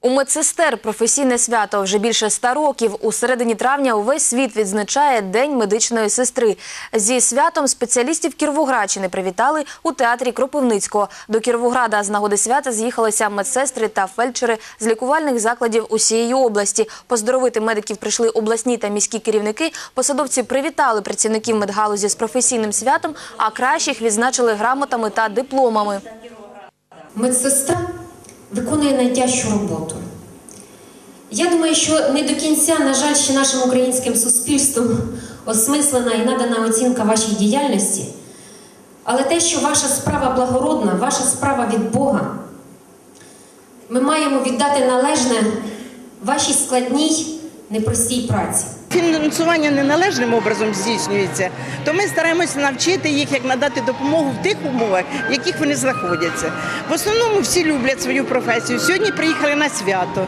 У медсестер професійне свято вже більше ста років. У середині травня увесь світ відзначає День медичної сестри. Зі святом спеціалістів Кіровоградщини привітали у театрі Кропивницького. До Кіровограда з нагоди свята з'їхалися медсестри та фельдшери з лікувальних закладів усієї області. Поздоровити медиків прийшли обласні та міські керівники. Посадовці привітали працівників медгалузі з професійним святом, а кращих відзначили грамотами та дипломами. Медсестра виконує найтяжчу роботу. Я думаю, що не до кінця, на жаль, ще нашим українським суспільством осмислена і надана оцінка вашій діяльності. Але те, що ваша справа благородна, ваша справа від Бога, ми маємо віддати належне вашій складній, непростій праці. Фінансування неналежним образом здійснюється, то ми стараємося навчити їх, як надати допомогу в тих умовах, в яких вони знаходяться. В основному всі люблять свою професію. Сьогодні приїхали на свято.